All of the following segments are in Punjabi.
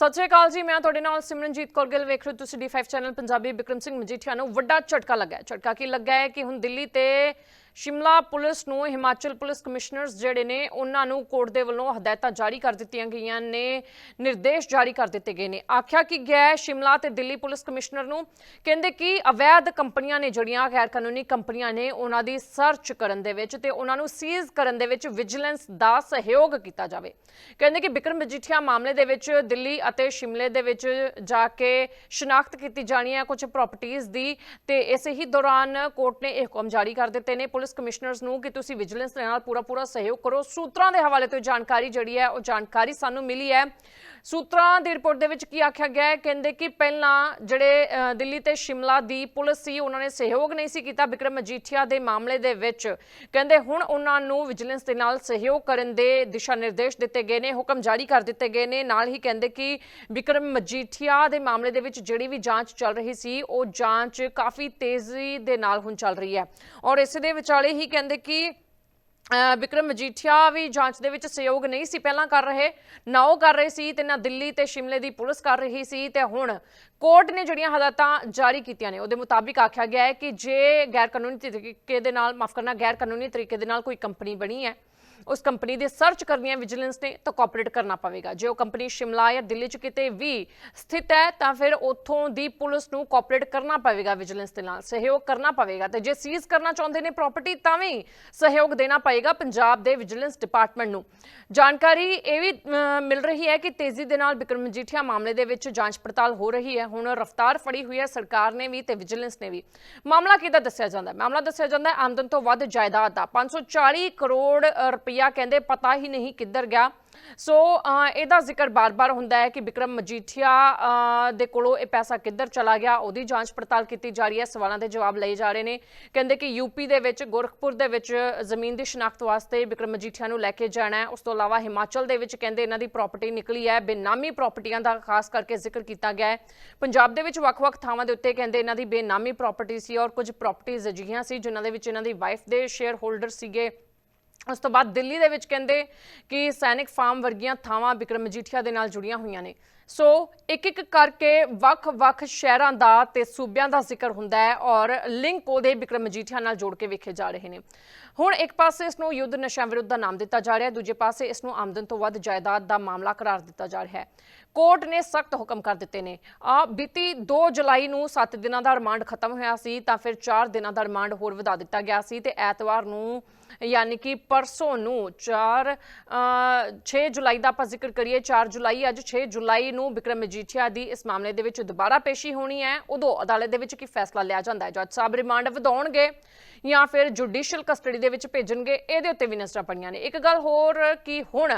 ਸਤਿ ਸ਼੍ਰੀ ਅਕਾਲ ਜੀ, ਮੈਂ ਤੁਹਾਡੇ ਨਾਲ ਸਿਮਰਨਜੀਤ ਕੌਰ ਗਿੱਲ ਵੇਖ ਰਹੇ ਹੋ ਤੁਸੀਂ D5 ਚੈਨਲ ਪੰਜਾਬੀ ਬਿਕਰਮ ਸਿੰਘ ਮਜੀਠੀਆ ਨੂੰ ਵੱਡਾ ਝਟਕਾ ਲੱਗਾ ਹੈ। ਝਟਕਾ ਕੀ ਲੱਗਾ ਹੈ ਕਿ ਹੁਣ ਦਿੱਲੀ ਤੇ ਸ਼ਿਮਲਾ ਪੁਲਿਸ ਨੂੰ ਹਿਮਾਚਲ ਪੁਲਿਸ ਕਮਿਸ਼ਨਰਸ ਜਿਹੜੇ ਨੇ, ਉਹਨਾਂ ਨੂੰ ਕੋਰਟ ਦੇ ਵੱਲੋਂ ਹਦਾਇਤਾਂ ਜਾਰੀ ਕਰ ਦਿੱਤੀਆਂ ਗਈਆਂ ਨੇ, ਨਿਰਦੇਸ਼ ਜਾਰੀ ਕਰ ਦਿੱਤੇ ਗਏ ਨੇ। ਆਖਿਆ ਕਿ ਗਿਆ ਸ਼ਿਮਲਾ ਤੇ ਦਿੱਲੀ ਪੁਲਿਸ ਕਮਿਸ਼ਨਰ ਨੂੰ ਕਹਿੰਦੇ ਕਿ ਅਵੈਧ ਕੰਪਨੀਆਂ ਨੇ ਜਿਹੜੀਆਂ ਗੈਰ ਕਾਨੂੰਨੀ ਕੰਪਨੀਆਂ ਨੇ, ਉਹਨਾਂ ਦੀ ਸਰਚ ਕਰਨ ਦੇ ਵਿੱਚ ਤੇ ਉਹਨਾਂ ਨੂੰ ਸੀਜ਼ ਕਰਨ ਦੇ ਵਿੱਚ ਵਿਜੀਲੈਂਸ ਦਾ ਸਹਿਯੋਗ ਕੀਤਾ ਜਾਵੇ। ਕਹਿੰਦੇ ਕਿ ਬਿਕਰਮ ਮਜੀਠੀਆ ਮਾਮਲੇ ਦੇ ਵਿੱਚ ਦਿੱਲੀ ਅਤੇ ਸ਼ਿਮਲੇ ਦੇ ਵਿੱਚ ਜਾ ਕੇ ਸ਼ਨਾਖਤ ਕੀਤੀ ਜਾਣੀ ਹੈ ਕੁਝ ਪ੍ਰਾਪਰਟੀਆਂ ਦੀ ਤੇ ਇਸੇ ਹੀ ਦੌਰਾਨ ਕੋਰਟ ਨੇ ਇਹ ਹੁਕਮ ਜਾਰੀ ਕਰ ਦਿੱਤੇ ਨੇ। ਪੁਲਿਸ ਕਮਿਸ਼ਨਰਸ ਨੂੰ ਕਿ ਤੁਸੀਂ ਵਿਜੀਲੈਂਸ ਦੇ ਨਾਲ ਪੂਰਾ ਪੂਰਾ ਸਹਿਯੋਗ ਕਰੋ। ਸੂਤਰਾਂ ਦੇ ਹਵਾਲੇ ਤੋਂ ਜਾਣਕਾਰੀ ਜਿਹੜੀ ਹੈ, ਉਹ ਜਾਣਕਾਰੀ ਸਾਨੂੰ ਮਿਲੀ ਹੈ। ਸੂਤਰਾਂ ਦੀ ਰਿਪੋਰਟ ਦੇ ਵਿੱਚ ਕੀ ਆਖਿਆ ਗਿਆ ਹੈ? ਕਹਿੰਦੇ ਕਿ ਪਹਿਲਾਂ ਜਿਹੜੇ ਦਿੱਲੀ ਤੇ ਸ਼ਿਮਲਾ ਦੀ ਪੁਲਿਸ ਸੀ, ਉਹਨਾਂ ਨੇ ਸਹਿਯੋਗ ਨਹੀਂ ਸੀ ਕੀਤਾ ਵਿਕਰਮ ਮਜੀਠੀਆ ਦੇ ਮਾਮਲੇ ਦੇ ਵਿੱਚ। ਕਹਿੰਦੇ ਹੁਣ ਉਹਨਾਂ ਨੂੰ ਵਿਜੀਲੈਂਸ ਦੇ ਨਾਲ ਸਹਿਯੋਗ ਕਰਨ ਦੇ ਦਿਸ਼ਾ ਨਿਰਦੇਸ਼ ਦਿੱਤੇ ਗਏ ਨੇ, ਹੁਕਮ ਜਾਰੀ ਕਰ ਦਿੱਤੇ ਗਏ ਨੇ। ਨਾਲ ਹੀ ਕਹਿੰਦੇ ਕਿ ਵਿਕਰਮ ਮਜੀਠੀਆ ਦੇ ਮਾਮਲੇ ਦੇ ਵਿੱਚ ਜਿਹੜੀ ਵੀ ਜਾਂਚ ਚੱਲ ਰਹੀ ਸੀ, ਉਹ ਜਾਂਚ ਕਾਫੀ ਤੇਜ਼ੀ ਦੇ ਨਾਲ ਹੁਣ ਚੱਲ ਰਹੀ ਹੈ। ਔਰ ਇਸ ਦੇ ਵਿਚਾਰ ਵਿਚਾਲੇ ਹੀ ਕਹਿੰਦੇ ਕਿ ਵਿਕਰਮ ਮਜੀਠੀਆ ਵੀ ਜਾਂਚ ਦੇ ਵਿੱਚ ਸਹਿਯੋਗ ਨਹੀਂ ਸੀ, ਪਹਿਲਾਂ ਕਰ ਰਹੇ ਨਾ ਉਹ ਕਰ ਰਹੇ ਸੀ ਤੇ ਨਾ ਦਿੱਲੀ ਤੇ ਸ਼ਿਮਲੇ ਦੀ ਪੁਲਿਸ ਕਰ ਰਹੀ ਸੀ ਤੇ ਹੁਣ ਕੋਰਟ ਨੇ ਜਿਹੜੀਆਂ ਹਦਾਇਤਾਂ ਜਾਰੀ ਕੀਤੀਆਂ ਨੇ, ਉਹਦੇ ਮੁਤਾਬਿਕ ਆਖਿਆ ਗਿਆ ਹੈ ਕਿ ਜੇ ਗੈਰ ਕਾਨੂੰਨੀ ਤਰੀਕੇ ਦੇ ਨਾਲ, ਮਾਫ ਕਰਨਾ ਗੈਰ ਕਾਨੂੰਨੀ ਤਰੀਕੇ ਦੇ ਨਾਲ ਕੋਈ ਕੰਪਨੀ ਬਣੀ ਹੈ ਉਸ ਕੰਪਨੀ ਦੀ ਸਰਚ ਕਰਨੀ ਹੈ ਵਿਜੀਲੈਂਸ ਨੇ ਤਾਂ ਕੋਆਪਰੇਟ ਕਰਨਾ ਪਵੇਗਾ। ਜੇ ਉਹ ਕੰਪਨੀ ਸ਼ਿਮਲਾ ਜਾਂ ਦਿੱਲੀ 'ਚ ਕਿਤੇ ਵੀ ਸਥਿਤ ਹੈ ਤਾਂ ਫਿਰ ਉੱਥੋਂ ਦੀ ਪੁਲਿਸ ਨੂੰ ਕੋਆਪਰੇਟ ਕਰਨਾ ਪਵੇਗਾ ਵਿਜੀਲੈਂਸ ਦੇ ਨਾਲ ਸਹਿਯੋਗ ਕਰਨਾ ਪਵੇਗਾ। ਤੇ ਜੇ ਸੀਜ਼ ਕਰਨਾ ਚਾਹੁੰਦੇ ਨੇ ਪ੍ਰਾਪਰਟੀ ਤਾਂ ਵੀ ਸਹਿਯੋਗ ਦੇਣਾ ਪਵੇਗਾ ਪੰਜਾਬ ਦੇ ਵਿਜੀਲੈਂਸ ਡਿਪਾਰਟਮੈਂਟ ਨੂੰ। ਜਾਣਕਾਰੀ ਇਹ ਵੀ ਮਿਲ ਰਹੀ ਹੈ ਕਿ ਤੇਜ਼ੀ ਦੇ ਨਾਲ ਬਿਕਰਮ ਮਜੀਠੀਆ ਮਾਮਲੇ ਦੇ ਵਿੱਚ ਜਾਂਚ ਪੜਤਾਲ ਹੋ ਰਹੀ ਹੈ। ਹੁਣ ਰਫਤਾਰ ਫੜੀ ਹੋਈ ਹੈ ਸਰਕਾਰ ਨੇ ਵੀ ਤੇ ਵਿਜੀਲੈਂਸ ਨੇ ਵੀ। ਮਾਮਲਾ ਕਿਹਦਾ ਦੱਸਿਆ ਜਾਂਦਾ ਹੈ? ਮਾਮਲਾ ਦੱਸਿਆ ਜਾਂਦਾ ਹੈ ਆਮਦਨ ਤੋਂ ਵੱਧ ਜਾਇਦਾਦ ਦਾ। 540 ਕਰੋੜ ਅ, ਰੁਪਇਆ ਕਹਿੰਦੇ ਪਤਾ ਹੀ ਨਹੀਂ ਕਿੱਧਰ ਗਿਆ। ਸੋ ਇਹਦਾ ਜ਼ਿਕਰ ਬਾਰ-ਬਾਰ ਹੁੰਦਾ ਹੈ ਕਿ ਵਿਕਰਮ ਮਜੀਠੀਆ ਦੇ ਕੋਲੋਂ ਇਹ ਪੈਸਾ ਕਿੱਧਰ ਚਲਾ ਗਿਆ, ਉਹਦੀ ਜਾਂਚ ਪੜਤਾਲ ਕੀਤੀ ਜਾ ਰਹੀ ਹੈ, ਸਵਾਲਾਂ ਦੇ ਜਵਾਬ ਲਏ ਜਾ ਰਹੇ ਨੇ। ਕਹਿੰਦੇ ਕਿ ਯੂਪੀ ਦੇ ਵਿੱਚ, ਗੋਰਖਪੁਰ ਦੇ ਵਿੱਚ ਜ਼ਮੀਨ ਦੀ ਸ਼ਨਾਖਤ ਵਾਸਤੇ ਵਿਕਰਮ ਮਜੀਠੀਆ ਨੂੰ ਲੈ ਕੇ ਜਾਣਾ ਹੈ। ਉਸ ਤੋਂ ਇਲਾਵਾ ਹਿਮਾਚਲ ਦੇ ਵਿੱਚ ਕਹਿੰਦੇ ਇਹਨਾਂ ਦੀ ਪ੍ਰਾਪਰਟੀ ਨਿਕਲੀ ਹੈ, ਬੇਨਾਮੀ ਪ੍ਰਾਪਰਟੀਆਂ ਦਾ ਖਾਸ ਕਰਕੇ ਜ਼ਿਕਰ ਕੀਤਾ ਗਿਆ ਹੈ। ਪੰਜਾਬ ਦੇ ਵਿੱਚ ਵੱਖ-ਵੱਖ ਥਾਵਾਂ ਦੇ ਉੱਤੇ ਕਹਿੰਦੇ ਇਹਨਾਂ ਦੀ ਬੇਨਾਮੀ ਪ੍ਰਾਪਰਟੀ ਸੀ ਔਰ ਕੁਝ ਪ੍ਰਾਪਰਟੀਆਂ ਅਜਿਹੀਆਂ ਸੀ ਜਿਨ੍ਹਾਂ ਦੇ ਵਿੱਚ ਇਹਨਾਂ ਦੀ ਵਾਈਫ ਦੇ ਸ਼ੇਅਰ ਹੋਲਡਰ ਸੀਗੇ। ਉਸ ਤੋਂ ਬਾਅਦ ਦਿੱਲੀ ਦੇ ਵਿੱਚ ਕਹਿੰਦੇ ਕਿ ਸੈਨਿਕ ਫਾਰਮ ਵਰਗੀਆਂ ਥਾਵਾਂ ਬਿਕਰਮ ਮਜੀਠੀਆ ਦੇ ਨਾਲ ਜੁੜੀਆਂ ਹੋਈਆਂ ਨੇ। ਸੋ ਇੱਕ ਇੱਕ ਕਰਕੇ ਵੱਖ-ਵੱਖ ਸ਼ਹਿਰਾਂ ਦਾ ਤੇ ਸੂਬਿਆਂ ਦਾ ਜ਼ਿਕਰ ਹੁੰਦਾ ਹੈ ਔਰ ਲਿੰਕ ਉਹਦੇ ਬਿਕਰਮ ਮਜੀਠੀਆ ਨਾਲ ਜੋੜ ਕੇ ਵੇਖੇ ਜਾ ਰਹੇ ਨੇ। ਹੁਣ ਇੱਕ ਪਾਸੇ ਇਸ ਨੂੰ ਯੁੱਧ ਨਸ਼ਾ ਵਿਰੁੱਧ ਦਾ ਨਾਮ ਦਿੱਤਾ ਜਾ ਰਿਹਾ ਹੈ, ਦੂਜੇ ਪਾਸੇ ਇਸ ਨੂੰ ਆਮਦਨ ਤੋਂ ਵੱਧ ਜਾਇਦਾਦ ਦਾ ਮਾਮਲਾ ਕਰਾਰ ਦਿੱਤਾ ਜਾ ਰਿਹਾ ਹੈ। ਕੋਰਟ ਨੇ ਸਖਤ ਹੁਕਮ ਕਰ ਦਿੱਤੇ ਨੇ। ਆ ਬੀਤੀ 2 ਜੁਲਾਈ ਨੂੰ 7 ਦਿਨਾਂ ਦਾ ਰਿਮਾਂਡ ਖਤਮ ਹੋਇਆ ਸੀ, ਤਾਂ ਫਿਰ 4 ਦਿਨਾਂ ਦਾ ਰਿਮਾਂਡ ਹੋਰ ਵਧਾ ਦਿੱਤਾ ਗਿਆ ਸੀ ਤੇ ਐਤਵਾਰ ਨੂੰ ਯਾਨੀ ਕਿ ਪਰਸੋਂ ਨੂੰ 4 6 ਜੁਲਾਈ ਦਾ ਆਪਾਂ ਜ਼ਿਕਰ ਕਰੀਏ 4 ਜੁਲਾਈ ਅੱਜ 6 ਜੁਲਾਈ ਨੂੰ ਵਿਕਰਮ ਮਜੀਠੀਆ ਦੀ ਇਸ ਮਾਮਲੇ ਦੇ ਵਿੱਚ ਦੁਬਾਰਾ ਪੇਸ਼ੀ ਹੋਣੀ ਹੈ। ਉਦੋਂ ਅਦਾਲਤ ਦੇ ਵਿੱਚ ਕੀ ਫੈਸਲਾ ਲਿਆ ਜਾਂਦਾ ਹੈ? ਜੱਜ ਸਾਹਿਬ ਰਿਮਾਂਡ ਵਧਾਉਣਗੇ ਜਾਂ ਫਿਰ ਜੁਡੀਸ਼ੀਅਲ ਕਸਟਡੀ ਦੇ ਵਿੱਚ ਭੇਜਣਗੇ? ਇਹਦੇ ਉੱਤੇ ਵੀ ਨਜ਼ਰਾਂ ਪਈਆਂ ਨੇ। ਇੱਕ ਗੱਲ ਹੋਰ, ਕਿ ਹੁਣ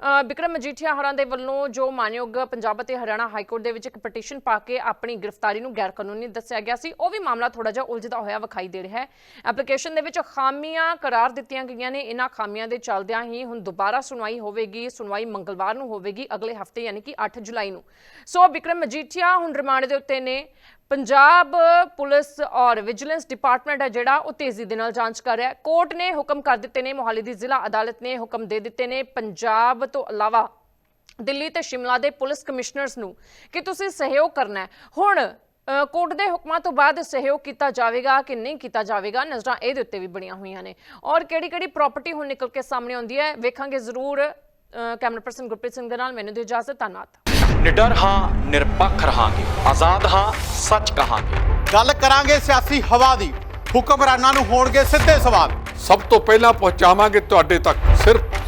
ਬਿਕਰਮ ਮਜੀਠੀਆ ਹੋਰਾਂ ਦੇ ਵੱਲੋਂ ਜੋ ਮਾਨਯੋਗ ਪੰਜਾਬ ਅਤੇ ਹਰਿਆਣਾ ਹਾਈ ਕੋਰਟ ਦੇ ਵਿੱਚ ਇੱਕ ਪਟੀਸ਼ਨ ਪਾ ਕੇ ਆਪਣੀ ਗ੍ਰਿਫਤਾਰੀ ਨੂੰ ਗੈਰ ਕਾਨੂੰਨੀ ਦੱਸਿਆ ਗਿਆ ਸੀ, ਉਹ ਵੀ ਮਾਮਲਾ ਥੋੜਾ ਜਿਹਾ ਉਲਝਦਾ ਹੋਇਆ ਵਿਖਾਈ ਦੇ ਰਿਹਾ ਹੈ। ਐਪਲੀਕੇਸ਼ਨ ਦੇ ਵਿੱਚ ਖਾਮੀਆਂ ਕਰਾਰ ਦਿੱਤੀਆਂ ਗਈਆਂ ਨੇ, ਇਹਨਾਂ ਖਾਮੀਆਂ ਦੇ ਚੱਲਦਿਆਂ ਹੀ ਹੁਣ ਦੁਬਾਰਾ ਸੁਣਵਾਈ ਹੋਵੇਗੀ, ਸੁਣਵਾਈ ਮੰਗਲਵਾਰ ਨੂੰ ਹੋਵੇਗੀ, ਅਗਲੇ ਹਫ਼ਤੇ ਯਾਨੀ ਕਿ 8 ਜੁਲਾਈ ਨੂੰ। ਸੋ ਬਿਕਰਮ ਮਜੀਠੀਆ ਹੁਣ ਰਿਮਾਂਡ ਦੇ ਉੱਤੇ ਨੇ। ਪੰਜਾਬ ਪੁਲਿਸ ਔਰ ਵਿਜੀਲੈਂਸ ਡਿਪਾਰਟਮੈਂਟ ਹੈ ਜਿਹੜਾ ਉਹ ਤੇਜ਼ੀ ਦੇ ਨਾਲ ਜਾਂਚ ਕਰ ਰਿਹਾ ਹੈ। ਕੋਰਟ ਨੇ ਹੁਕਮ ਕਰ ਦਿੱਤੇ ਨੇ, ਮੋਹਾਲੀ ਦੀ ਜ਼ਿਲ੍ਹਾ ਅਦਾਲਤ ਨੇ ਹੁਕਮ ਦੇ ਦਿੱਤੇ ਨੇ। ਪੰਜਾਬ ਤੋਂ ਇਲਾਵਾ ਦਿੱਲੀ ਤੇ ਸ਼ਿਮਲਾ ਦੇ ਪੁਲਿਸ ਕਮਿਸ਼ਨਰਸ ਨੂੰ ਕਿ ਤੁਸੀਂ ਸਹਿਯੋਗ ਕਰਨਾ ਹੈ। ਹੁਣ ਕੋਰਟ ਦੇ ਹੁਕਮਾਂ ਤੋਂ ਬਾਅਦ ਸਹਿਯੋਗ ਕੀਤਾ ਜਾਵੇਗਾ ਕਿ ਨਹੀਂ ਕੀਤਾ ਜਾਵੇਗਾ ਨਜ਼ਰਾਂ ਇਹਦੇ ਉੱਤੇ ਵੀ ਬਣੀਆਂ ਹੋਈਆਂ ਨੇ। ਔਰ ਕਿਹੜੀ ਕਿਹੜੀ ਪ੍ਰਾਪਰਟੀ ਹੁਣ ਨਿਕਲ ਕੇ ਸਾਹਮਣੇ ਆਉਂਦੀ ਹੈ ਵੇਖਾਂਗੇ ਜ਼ਰੂਰ। ਕੈਮਰਾ ਪਰਸਨ ਗੁਰਪ੍ਰੀਤ ਸਿੰਘ ਦੇ ਨਾਲ ਮੈਨੂੰ ਦਿਓ ਇਜਾਜ਼ਤ ਧੰਨਵਾਦ। ਨਿਡਰ ਹਾਂ ਨਿਰਪੱਖ ਰਹਾਂਗੇ ਆਜ਼ਾਦ ਹਾਂ ਸੱਚ ਕਹਾਂਗੇ। ਗੱਲ ਕਰਾਂਗੇ ਸਿਆਸੀ ਹਵਾ ਦੀ ਹੁਕਮਰਾਨਾਂ ਨੂੰ ਹੋਣਗੇ ਸਿੱਧੇ ਸਵਾਲ। ਸਭ ਤੋਂ ਪਹਿਲਾਂ ਪਹੁੰਚਾਵਾਂਗੇ ਤੁਹਾਡੇ ਤੱਕ ਸਿਰਫ